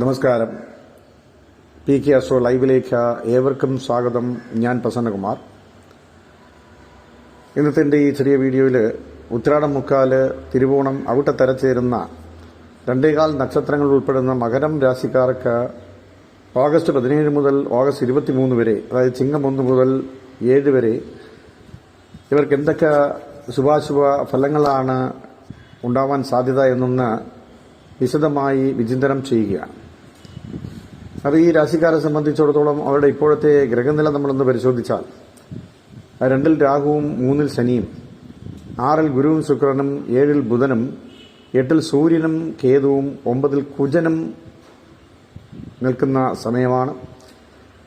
നമസ്കാരം. P K അസോ ലൈവിലേക്ക് ഏവർക്കും സ്വാഗതം. ഞാൻ പ്രസന്നകുമാർ. ഇന്നത്തെ ഈ ചെറിയ വീഡിയോയിൽ ഉത്രാടം മുക്കാൽ തിരുവോണം അവിടെ തരച്ചേരുന്ന രണ്ടേകാൽ നക്ഷത്രങ്ങൾ ഉൾപ്പെടുന്ന മകരം രാശിക്കാർക്ക് ഓഗസ്റ്റ് പതിനേഴ് മുതൽ ഓഗസ്റ്റ് ഇരുപത്തിമൂന്ന് വരെ അതായത് ചിങ്ങം ഒന്ന് മുതൽ ഏഴ് വരെ ഇവർക്ക് എന്തൊക്കെ ശുഭാശുഭ ഫലങ്ങളാണ് ഉണ്ടാവാൻ സാധ്യത എന്നൊന്ന് വിശദമായി വിചിന്തനം ചെയ്യുകയാണ്. അത് ഈ രാശിക്കാരെ സംബന്ധിച്ചിടത്തോളം അവരുടെ ഇപ്പോഴത്തെ ഗ്രഹനില നമ്മളൊന്ന് പരിശോധിച്ചാൽ രണ്ടിൽ രാഹുവും മൂന്നിൽ ശനിയും ആറിൽ ഗുരുവും ശുക്രനും ഏഴിൽ ബുധനും എട്ടിൽ സൂര്യനും കേതുവും ഒമ്പതിൽ കുജനും നിൽക്കുന്ന സമയമാണ്.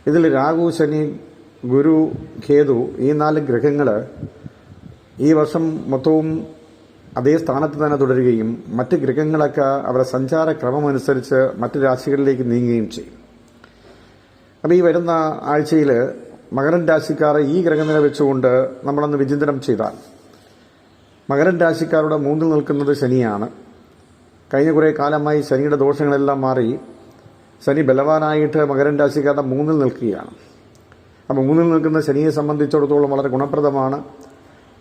ഇതിൽ രാഹു ശനി ഗുരു കേതു ഈ നാല് ഗ്രഹങ്ങൾ ഈ വർഷം മൊത്തവും അതേ സ്ഥാനത്ത് തന്നെ തുടരുകയും മറ്റ് ഗ്രഹങ്ങളൊക്കെ അവരുടെ സഞ്ചാര ക്രമമനുസരിച്ച് മറ്റ് രാശികളിലേക്ക് നീങ്ങുകയും ചെയ്യും. അപ്പോൾ ഈ വരുന്ന ആഴ്ചയിൽ മകരൻ രാശിക്കാരെ ഈ ഗ്രഹനില വെച്ചുകൊണ്ട് നമ്മളൊന്ന് വിചിന്തനം ചെയ്താൽ മകരൻ രാശിക്കാരുടെ മൂന്നിൽ നിൽക്കുന്നത് ശനിയാണ്. കഴിഞ്ഞ കുറേ കാലമായി ശനിയുടെ ദോഷങ്ങളെല്ലാം മാറി ശനി ബലവാനായിട്ട് മകരൻ രാശിക്കാരുടെ മൂന്നിൽ നിൽക്കുകയാണ്. അപ്പോൾ മൂന്നിൽ നിൽക്കുന്ന ശനിയെ സംബന്ധിച്ചിടത്തോളം വളരെ ഗുണപ്രദമാണ്.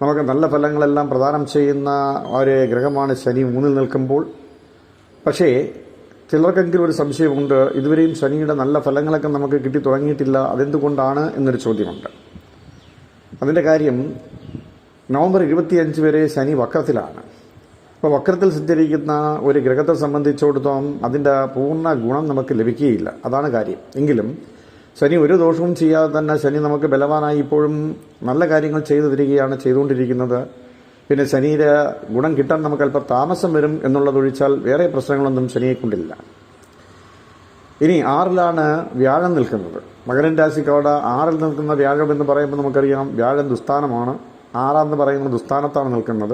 നമുക്ക് നല്ല ഫലങ്ങളെല്ലാം പ്രദാനം ചെയ്യുന്ന ഒരു ഗ്രഹമാണ് ശനി മൂന്നിൽ നിൽക്കുമ്പോൾ. പക്ഷേ ചിലർക്കെങ്കിലും ഒരു സംശയമുണ്ട് ഇതുവരെയും ശനിയുടെ നല്ല ഫലങ്ങളൊക്കെ നമുക്ക് കിട്ടി തുടങ്ങിയിട്ടില്ല അതെന്തുകൊണ്ടാണ് എന്നൊരു ചോദ്യമുണ്ട്. അതിന്റെ കാര്യം നവംബർ ഇരുപത്തിയഞ്ച് വരെ ശനി വക്രത്തിലാണ്. അപ്പോൾ വക്രത്തിൽ സഞ്ചരിക്കുന്ന ഒരു ഗ്രഹത്തെ സംബന്ധിച്ചിടത്തോളം അതിന്റെ പൂർണ ഗുണം നമുക്ക് ലഭിക്കുകയില്ല. അതാണ് കാര്യം. എങ്കിലും ശനി ഒരു ദോഷവും ചെയ്യാതെ തന്നെ ശനി നമുക്ക് ബലവാനായി ഇപ്പോഴും നല്ല കാര്യങ്ങൾ ചെയ്തു തരികയാണ് ചെയ്തുകൊണ്ടിരിക്കുന്നത്. പിന്നെ ശനിയുടെ ഗുണം കിട്ടാൻ നമുക്ക് അല്പം താമസം വരും എന്നുള്ളതൊഴിച്ചാൽ വേറെ പ്രശ്നങ്ങളൊന്നും ശനിയെ കൊണ്ടില്ല. ഇനി ആറിലാണ് വ്യാഴം നിൽക്കുന്നത്. മകരൻ രാശിക്കവിടെ ആറിൽ നിൽക്കുന്ന വ്യാഴം എന്ന് പറയുമ്പോൾ നമുക്കറിയാം വ്യാഴം ദുസ്ഥാനമാണ്. ആറാന്ന് പറയുന്നത് ദുസ്ഥാനത്താണ് നിൽക്കുന്നത്.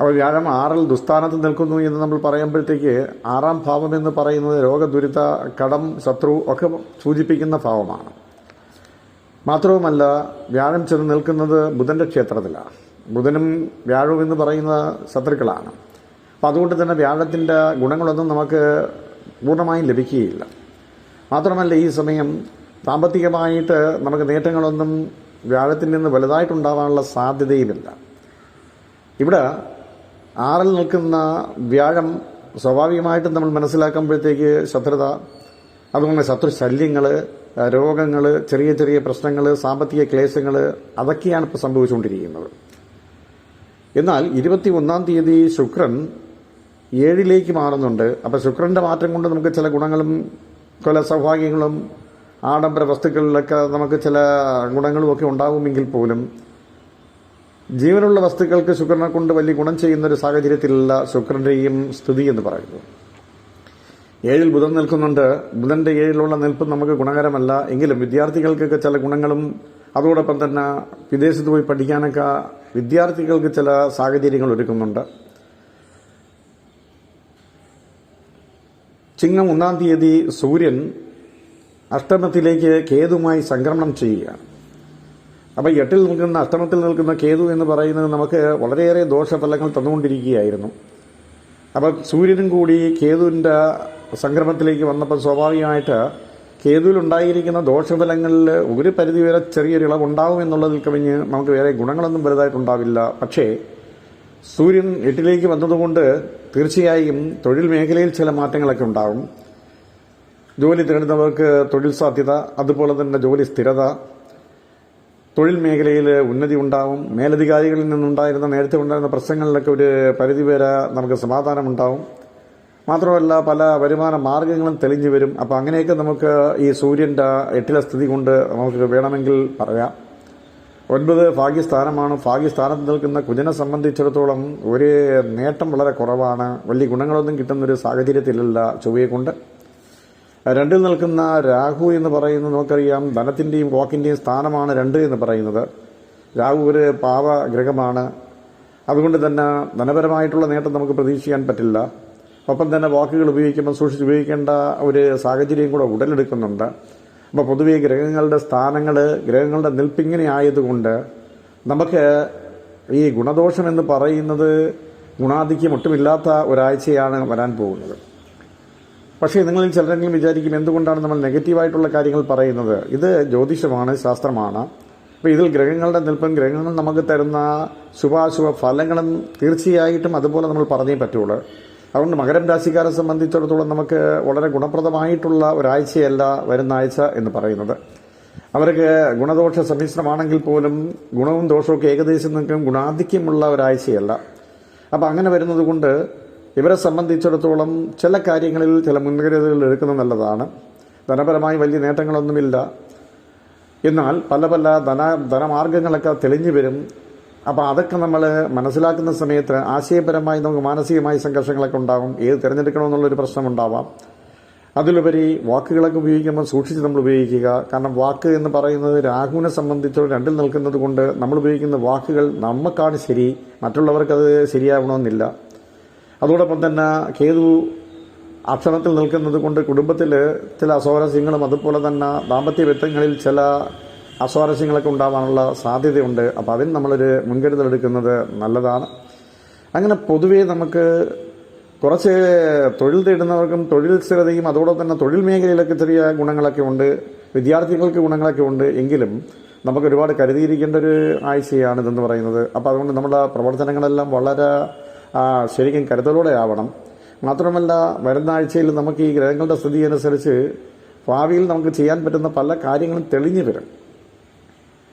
അപ്പോൾ വ്യാഴം ആറിൽ ദുസ്ഥാനത്ത് നിൽക്കുന്നു എന്ന് നമ്മൾ പറയുമ്പോഴത്തേക്ക് ആറാം ഭാവം എന്ന് പറയുന്നത് രോഗദുരിത കടം ശത്രു ഒക്കെ സൂചിപ്പിക്കുന്ന ഭാവമാണ്. മാത്രവുമല്ല വ്യാഴം ചെന്ന് നിൽക്കുന്നത് ബുധന്റെ ക്ഷേത്രത്തിലാണ്. ബുധനും വ്യാഴവും എന്ന് പറയുന്ന ശത്രുക്കളാണ്. അപ്പോൾ അതുകൊണ്ട് തന്നെ വ്യാഴത്തിന്റെ ഗുണങ്ങളൊന്നും നമുക്ക് പൂർണമായും ലഭിക്കുകയില്ല. മാത്രമല്ല ഈ സമയം സാമ്പത്തികമായിട്ട് നമുക്ക് നേട്ടങ്ങളൊന്നും വ്യാഴത്തിൽ നിന്ന് വലുതായിട്ടുണ്ടാവാനുള്ള സാധ്യതയുമില്ല. ഇവിടെ ആറിൽ നിൽക്കുന്ന വ്യാഴം സ്വാഭാവികമായിട്ടും നമ്മൾ മനസ്സിലാക്കുമ്പോഴത്തേക്ക് ശത്രുത അതുപോലെ ശത്രു ശല്യങ്ങൾ രോഗങ്ങൾ ചെറിയ ചെറിയ പ്രശ്നങ്ങൾ സാമ്പത്തിക ക്ലേശങ്ങൾ അതൊക്കെയാണ് ഇപ്പോൾ സംഭവിച്ചുകൊണ്ടിരിക്കുന്നത്. എന്നാൽ ഇരുപത്തി ഒന്നാം തീയതി ശുക്രൻ ഏഴിലേക്ക് മാറുന്നുണ്ട്. അപ്പോൾ ശുക്രന്റെ മാറ്റം കൊണ്ട് നമുക്ക് ചില ഗുണങ്ങളും ചില സൗഭാഗ്യങ്ങളും ആഡംബര വസ്തുക്കളിലൊക്കെ നമുക്ക് ചില ഗുണങ്ങളും ഒക്കെ ഉണ്ടാകുമെങ്കിൽ പോലും ജീവനുള്ള വസ്തുക്കൾക്ക് ശുക്രനെ കൊണ്ട് വലിയ ഗുണം ചെയ്യുന്ന ഒരു സാഹചര്യത്തിലല്ല ശുക്രന്റെയും സ്ഥിതി എന്ന് പറയുന്നത് ഏഴിൽ ബുധൻ നിൽക്കുന്നുണ്ട്. ബുധന്റെ ഏഴിലുള്ള നിൽപ്പ് നമുക്ക് ഗുണകരമല്ല. എങ്കിലും വിദ്യാർത്ഥികൾക്കൊക്കെ ചില ഗുണങ്ങളും അതോടൊപ്പം തന്നെ വിദേശത്ത് പോയി പഠിക്കാനൊക്കെ വിദ്യാർത്ഥികൾക്ക് ചില സാഹചര്യങ്ങൾ ഒരുക്കുന്നുണ്ട്. ചിങ്ങം ഒന്നാം തീയതി സൂര്യൻ അഷ്ടമത്തിലേക്ക് കേതുമായി സംക്രമണം ചെയ്യുകയാണ്. അപ്പം എട്ടിൽ നിൽക്കുന്ന അഷ്ടമത്തിൽ നിൽക്കുന്ന കേതു എന്ന് പറയുന്നത് നമുക്ക് വളരെയേറെ ദോഷഫലങ്ങൾ തന്നുകൊണ്ടിരിക്കുകയായിരുന്നു. അപ്പം സൂര്യനും കൂടി കേതുവിന്റെ സംക്രമത്തിലേക്ക് വന്നപ്പോൾ സ്വാഭാവികമായിട്ട് കേതുവിലുണ്ടായിരിക്കുന്ന ദോഷഫലങ്ങളിൽ ഒരു പരിധിവരെ ചെറിയൊരു ഇളവുണ്ടാവും എന്നുള്ളതിൽ കവിഞ്ഞ് നമുക്ക് വേറെ ഗുണങ്ങളൊന്നും വലുതായിട്ടുണ്ടാവില്ല. പക്ഷേ സൂര്യൻ എട്ടിലേക്ക് വന്നതുകൊണ്ട് തീർച്ചയായും തൊഴിൽ മേഖലയിൽ ചില മാറ്റങ്ങളൊക്കെ ഉണ്ടാകും ജോലി തേടുന്നവർക്ക് തൊഴിൽ സാധ്യത അതുപോലെ തന്നെ ജോലി സ്ഥിരത. തൊഴിൽ മേഖലയിൽ ഉന്നതി ഉണ്ടാവും. മേലധികാരികളിൽ നിന്നുണ്ടായിരുന്ന നേരത്തെ ഉണ്ടായിരുന്ന പ്രശ്നങ്ങളിലൊക്കെ ഒരു പരിധിവരെ നമുക്ക് സമാധാനമുണ്ടാവും. മാത്രമല്ല പല വരുമാന മാർഗങ്ങളും തെളിഞ്ഞു വരും. അപ്പോൾ അങ്ങനെയൊക്കെ നമുക്ക് ഈ സൂര്യന്റെ എട്ടിലെ സ്ഥിതി കൊണ്ട് നമുക്ക് വേണമെങ്കിൽ പറയാം. ഒൻപത് ഭാഗ്യസ്ഥാനമാണ്. ഭാഗ്യസ്ഥാനത്ത് നിൽക്കുന്ന കുജനെ സംബന്ധിച്ചിടത്തോളം ഒരു നേട്ടം വളരെ കുറവാണ്. വലിയ ഗുണങ്ങളൊന്നും കിട്ടുന്നൊരു സാഹചര്യത്തിലല്ല ചൊവ്വയെ കൊണ്ട്. രണ്ടിൽ നിൽക്കുന്ന രാഹു എന്ന് പറയുന്നത് നമുക്കറിയാം. ധനത്തിന്റെയും വാക്കിന്റെയും സ്ഥാനമാണ് രണ്ട് എന്ന് പറയുന്നത്. രാഹു ഒരു പാവ ഗ്രഹമാണ് അതുകൊണ്ട് തന്നെ ധനപരമായിട്ടുള്ള നേട്ടം നമുക്ക് പ്രതീക്ഷിക്കാൻ പറ്റില്ല. ഒപ്പം തന്നെ വാക്കുകൾ ഉപയോഗിക്കുമ്പോൾ സൂക്ഷിച്ച് ഉപയോഗിക്കേണ്ട ഒരു സാഹചര്യം കൂടെ ഉടലെടുക്കുന്നുണ്ട്. അപ്പോൾ പൊതുവെ ഗ്രഹങ്ങളുടെ സ്ഥാനങ്ങൾ ഗ്രഹങ്ങളുടെ നിൽപ്പിങ്ങനെ ആയതുകൊണ്ട് നമുക്ക് ഈ ഗുണദോഷം എന്ന് പറയുന്നത് ഗുണാധിക്യം ഒട്ടുമില്ലാത്ത ഒരാഴ്ചയാണ് വരാൻ പോകുന്നത്. പക്ഷേ നിങ്ങളിൽ ചിലരെങ്കിലും വിചാരിക്കും എന്തുകൊണ്ടാണ് നമ്മൾ നെഗറ്റീവായിട്ടുള്ള കാര്യങ്ങൾ പറയുന്നത്. ഇത് ജ്യോതിഷമാണ് ശാസ്ത്രമാണ്. അപ്പോൾ ഇതിൽ ഗ്രഹങ്ങളുടെ നിൽപ്പം ഗ്രഹങ്ങൾ നമുക്ക് തരുന്ന ശുഭാശുഭ ഫലങ്ങളും തീർച്ചയായിട്ടും അതുപോലെ നമ്മൾ പറഞ്ഞേ പറ്റുള്ളൂ. അതുകൊണ്ട് മകരം രാശിക്കാരെ സംബന്ധിച്ചിടത്തോളം നമുക്ക് വളരെ ഗുണപ്രദമായിട്ടുള്ള ഒരാഴ്ചയല്ല വരുന്ന ആഴ്ച എന്ന് പറയുന്നത്. അവർക്ക് ഗുണദോഷ സമ്മിശ്രമാണെങ്കിൽ പോലും ഗുണവും ദോഷവും ഏകദേശം നിൽക്കും ഗുണാധിക്യമുള്ള ഒരാഴ്ചയല്ല. അപ്പം അങ്ങനെ വരുന്നത് കൊണ്ട് ഇവരെ സംബന്ധിച്ചിടത്തോളം ചില കാര്യങ്ങളിൽ ചില മുൻകരുതലുകൾ എടുക്കുന്നത് നല്ലതാണ്. ധനപരമായി വലിയ നേട്ടങ്ങളൊന്നുമില്ല. എന്നാൽ പല പല ധന ധനമാർഗങ്ങളൊക്കെ തെളിഞ്ഞു വരും. അപ്പോൾ അതൊക്കെ നമ്മൾ മനസ്സിലാക്കുന്ന സമയത്ത് ആശയപരമായി നമുക്ക് മാനസികമായ സംഘർഷങ്ങളൊക്കെ ഉണ്ടാകും ഏത് തിരഞ്ഞെടുക്കണമെന്നുള്ളൊരു പ്രശ്നമുണ്ടാവാം. അതിലുപരി വാക്കുകളൊക്കെ ഉപയോഗിക്കുമ്പോൾ സൂക്ഷിച്ച് നമ്മൾ ഉപയോഗിക്കുക. കാരണം വാക്ക് എന്ന് പറയുന്നത് രാഹുവിനെ സംബന്ധിച്ചോ രണ്ടിൽ നിൽക്കുന്നത് കൊണ്ട് നമ്മൾ ഉപയോഗിക്കുന്ന വാക്കുകൾ നമുക്കാണ് ശരി. മറ്റുള്ളവർക്കത് ശരിയാവണമെന്നില്ല. അതോടൊപ്പം തന്നെ കേതു അക്ഷരത്തിൽ നിൽക്കുന്നത് കൊണ്ട് കുടുംബത്തിൽ ചില അസ്വാരസ്യങ്ങളും അതുപോലെ തന്നെ ദാമ്പത്യ ബന്ധങ്ങളിൽ ചില അസ്വാരസ്യങ്ങളൊക്കെ ഉണ്ടാവാനുള്ള സാധ്യതയുണ്ട്. അപ്പോൾ അതിന് നമ്മളൊരു മുൻകരുതൽ എടുക്കുന്നത് നല്ലതാണ്. അങ്ങനെ പൊതുവേ നമുക്ക് കുറച്ച് തൊഴിൽ തേടുന്നവർക്കും തൊഴിൽ സ്ഥിരതയും അതോടൊപ്പം തന്നെ തൊഴിൽ മേഖലയിലൊക്കെ ചെറിയ ഗുണങ്ങളൊക്കെ ഉണ്ട്. വിദ്യാർത്ഥികൾക്ക് ഗുണങ്ങളൊക്കെ ഉണ്ട്. എങ്കിലും നമുക്ക് ഒരുപാട് കരുതിയിരിക്കേണ്ട ഒരു ആഴ്ചയാണ് ഇതെന്ന് പറയുന്നത്. അപ്പോൾ അതുകൊണ്ട് നമ്മുടെ പ്രവർത്തനങ്ങളെല്ലാം വളരെ ശരിക്കും കരുതലോടെ ആവണം. മാത്രമല്ല വരുന്ന ആഴ്ചയിൽ നമുക്ക് ഈ ഗ്രഹങ്ങളുടെ സ്ഥിതി അനുസരിച്ച് ഭാവിയിൽ നമുക്ക് ചെയ്യാൻ പറ്റുന്ന പല കാര്യങ്ങളും തെളിഞ്ഞു വരും.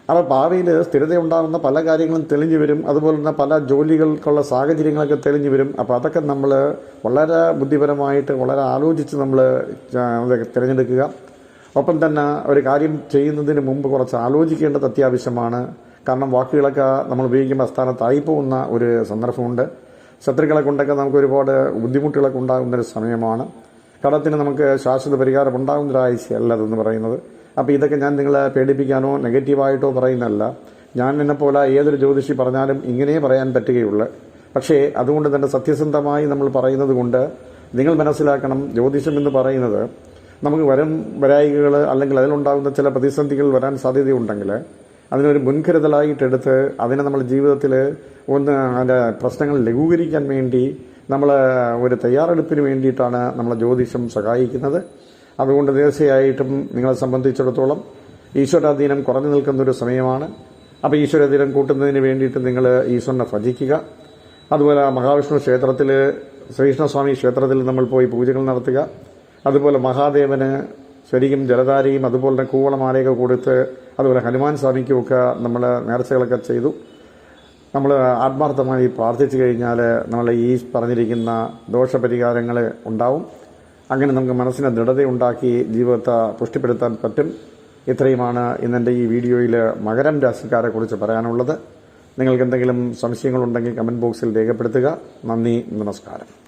അപ്പോൾ ഭാവിയിൽ സ്ഥിരത ഉണ്ടാകുന്ന പല കാര്യങ്ങളും തെളിഞ്ഞു വരും. അതുപോലെ തന്നെ പല ജോലികൾക്കുള്ള സാഹചര്യങ്ങളൊക്കെ തെളിഞ്ഞു വരും. അപ്പോൾ അതൊക്കെ നമ്മൾ വളരെ ബുദ്ധിപരമായിട്ട് വളരെ ആലോചിച്ച് നമ്മൾ തിരഞ്ഞെടുക്കുക. ഒപ്പം തന്നെ ഒരു കാര്യം ചെയ്യുന്നതിന് മുമ്പ് കുറച്ച് ആലോചിക്കേണ്ടത് അത്യാവശ്യമാണ്. കാരണം വാക്കുകളൊക്കെ നമ്മൾ ഉപയോഗിക്കുമ്പോൾ സ്ഥാനത്തായി പോകുന്ന ഒരു സന്ദർഭമുണ്ട്. ശത്രുക്കളെ കൊണ്ടൊക്കെ നമുക്ക് ഒരുപാട് ബുദ്ധിമുട്ടുകളൊക്കെ ഉണ്ടാകുന്ന ഒരു സമയമാണ്. കടത്തിന് നമുക്ക് ശാശ്വത പരിഹാരം ഉണ്ടാകുന്നൊരാഴ്ചയല്ല അതെന്ന് പറയുന്നത്. അപ്പോൾ ഇതൊക്കെ ഞാൻ നിങ്ങളെ പേടിപ്പിക്കാനോ നെഗറ്റീവായിട്ടോ പറയുന്നല്ല ഞാൻ എന്നെ പോലെ ഏതൊരു ജ്യോതിഷി പറഞ്ഞാലും ഇങ്ങനെ പറയാൻ പറ്റുകയുള്ളൂ. പക്ഷേ അതുകൊണ്ട് തന്നെ സത്യസന്ധമായി നമ്മൾ പറയുന്നത് കൊണ്ട് നിങ്ങൾ മനസ്സിലാക്കണം ജ്യോതിഷം എന്ന് പറയുന്നത് നമുക്ക് വരും വരായികകൾ അല്ലെങ്കിൽ അതിലുണ്ടാകുന്ന ചില പ്രതിസന്ധികൾ വരാൻ സാധ്യതയുണ്ടെങ്കിൽ അതിനൊരു മുൻകരുതലായിട്ടെടുത്ത് അതിനെ നമ്മൾ ജീവിതത്തിൽ ഒന്ന് അതിന്റെ പ്രശ്നങ്ങൾ ലഘൂകരിക്കാൻ വേണ്ടി നമ്മൾ ഒരു തയ്യാറെടുപ്പിന് വേണ്ടിയിട്ടാണ് നമ്മളെ ജ്യോതിഷം സഹായിക്കുന്നത്. അതുകൊണ്ട് തീർച്ചയായിട്ടും നിങ്ങളെ സംബന്ധിച്ചിടത്തോളം ഈശ്വരാധീനം കുറഞ്ഞു നിൽക്കുന്ന ഒരു സമയമാണ്. അപ്പോൾ ഈശ്വരാധീനം കൂട്ടുന്നതിന് വേണ്ടിയിട്ട് നിങ്ങൾ ഈശ്വരനെ ഭജിക്കുക. അതുപോലെ മഹാവിഷ്ണു ക്ഷേത്രത്തിൽ ശ്രീകൃഷ്ണസ്വാമി ക്ഷേത്രത്തിൽ നമ്മൾ പോയി പൂജകൾ നടത്തുക. അതുപോലെ മഹാദേവന് ശരിക്കും ജലധാരയും അതുപോലെ തന്നെ കൂവളമാലയൊക്കെ കൊടുത്ത് അതുപോലെ ഹനുമാൻ സ്വാമിക്കുമൊക്കെ നമ്മൾ നേർച്ചകളൊക്കെ ചെയ്തു. നമ്മൾ ആത്മാർത്ഥമായി പ്രാർത്ഥിച്ചു കഴിഞ്ഞാൽ നമ്മൾ ഈ പറഞ്ഞിരിക്കുന്ന ദോഷപരിഹാരങ്ങൾ ഉണ്ടാവും. അങ്ങനെ നമുക്ക് മനസ്സിന് ദൃഢതയുണ്ടാക്കി ജീവിതത്തെ പുഷ്ടിപ്പെടുത്താൻ പറ്റും. ഇത്രയുമാണ് ഇന്നെന്റെ ഈ വീഡിയോയിൽ മകരം രാശിക്കാരെ കുറിച്ച് പറയാനുള്ളത്. നിങ്ങൾക്ക് എന്തെങ്കിലും സംശയങ്ങളുണ്ടെങ്കിൽ കമന്റ് ബോക്സിൽ രേഖപ്പെടുത്തുക. നന്ദി നമസ്കാരം.